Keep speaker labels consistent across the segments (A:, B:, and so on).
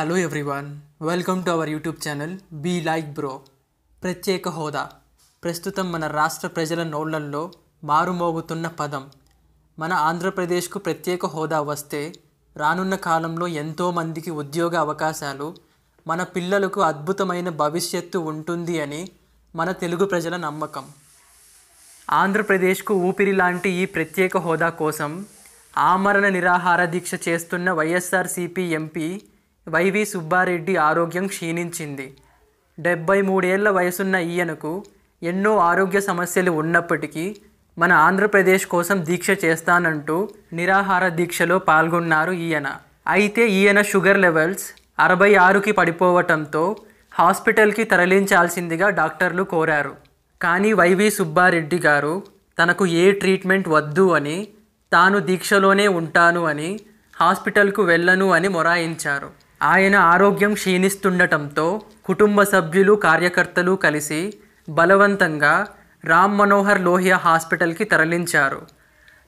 A: Hello everyone welcome to our YouTube channel be like bro ప్రత్యేక హోదా. ప్రస్తుతం మన రాష్ట్ర ప్రజల నోళ్ళల్లో మారుమోగుతున్న పదం. మన ఆంధ్రప్రదేశ్కు ప్రత్యేక హోదా వస్తే రానున్న కాలంలో ఎంతోమందికి ఉద్యోగ అవకాశాలు మన పిల్లలకు అద్భుతమైన భవిష్యత్తు ఉంటుంది అని మన తెలుగు ప్రజల నమ్మకం. ఆంధ్రప్రదేశ్కు ఊపిరి లాంటి ఈ ప్రత్యేక హోదా కోసం ఆమరణ నిరాహార దీక్ష చేస్తున్న వైఎస్ఆర్సీపీ ఎంపీ వైవి సుబ్బారెడ్డి ఆరోగ్యం క్షీణించింది. డెబ్బై మూడేళ్ళ వయసున్న ఈయనకు ఎన్నో ఆరోగ్య సమస్యలు ఉన్నప్పటికీ మన ఆంధ్రప్రదేశ్ కోసం దీక్ష చేస్తానంటూ నిరాహార దీక్షలో పాల్గొన్నారు ఈయన. అయితే ఈయన షుగర్ లెవెల్స్ అరవై ఆరుకి పడిపోవటంతో హాస్పిటల్కి తరలించాల్సిందిగా డాక్టర్లు కోరారు. కానీ వైవి సుబ్బారెడ్డి గారు తనకు ఏ ట్రీట్మెంట్ వద్దు అని తాను దీక్షలోనే ఉంటాను అని హాస్పిటల్కు వెళ్ళను అని మొరాయించారు. ఆయన ఆరోగ్యం క్షీణిస్తుండటంతో కుటుంబ సభ్యులు కార్యకర్తలు కలిసి బలవంతంగా రామ్ మనోహర్ లోహియా హాస్పిటల్కి తరలించారు.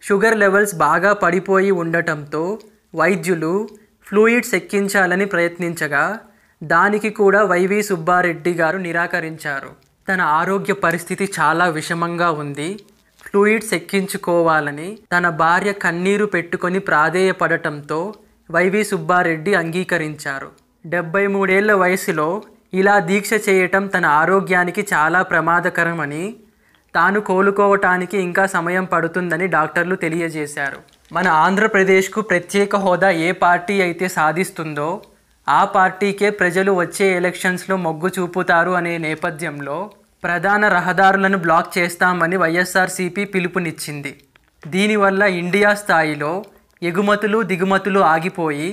A: షుగర్ లెవెల్స్ బాగా పడిపోయి ఉండటంతో వైద్యులు ఫ్లూయిడ్స్ ఎక్కించాలని ప్రయత్నించగా దానికి కూడా వైవి సుబ్బారెడ్డి గారు నిరాకరించారు. తన ఆరోగ్య పరిస్థితి చాలా విషమంగా ఉంది. ఫ్లూయిడ్స్ ఎక్కించుకోవాలని తన భార్య కన్నీరు పెట్టుకొని ప్రాధేయపడటంతో వైవి సుబ్బారెడ్డి అంగీకరించారు. డెబ్బై మూడేళ్ళ వయసులో ఇలా దీక్ష చేయటం తన ఆరోగ్యానికి చాలా ప్రమాదకరమని తాను కోలుకోవటానికి ఇంకా సమయం పడుతుందని డాక్టర్లు తెలియజేశారు. మన ఆంధ్రప్రదేశ్కు ప్రత్యేక హోదా ఏ పార్టీ అయితే సాధిస్తుందో ఆ పార్టీకే ప్రజలు వచ్చే ఎలక్షన్స్లో మొగ్గు చూపుతారు అనే నేపథ్యంలో ప్రధాన రహదారులను బ్లాక్ చేస్తామని వైఎస్ఆర్సీపీ పిలుపునిచ్చింది. దీనివల్ల ఇండియా స్థాయిలో ఎగుమతులు దిగుమతులు ఆగిపోయి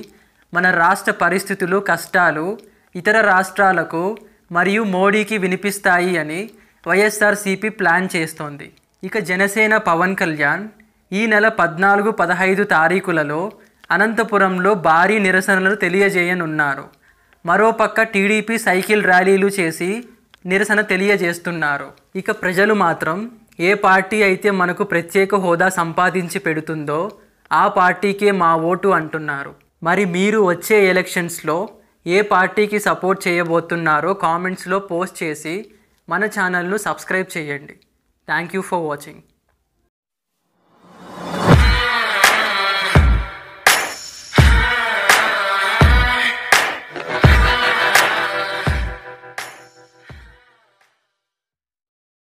A: మన రాష్ట్ర పరిస్థితులు కష్టాలు ఇతర రాష్ట్రాలకు మరియు మోడీకి వినిపిస్తాయి అని వైఎస్ఆర్సీపీ ప్లాన్ చేస్తోంది. ఇక జనసేన పవన్ కళ్యాణ్ ఈ నెల పద్నాలుగు పదహైదు తారీఖులలో అనంతపురంలో భారీ నిరసనలు తెలియజేయనున్నారు. మరోపక్క టీడీపీ సైకిల్ ర్యాలీలు చేసి నిరసన తెలియజేస్తున్నారు. ఇక ప్రజలు మాత్రం ఏ పార్టీ అయితే మనకు ప్రత్యేక హోదా సంపాదించి పెడుతుందో ఆ పార్టీకే మా ఓటు అంటున్నారు. మరి మీరు వచ్చే ఎలక్షన్స్లో ఏ పార్టీకి సపోర్ట్ చేయబోతున్నారో కామెంట్స్లో పోస్ట్ చేసి మన ఛానల్ను సబ్స్క్రైబ్ చేయండి. Thank you for watching.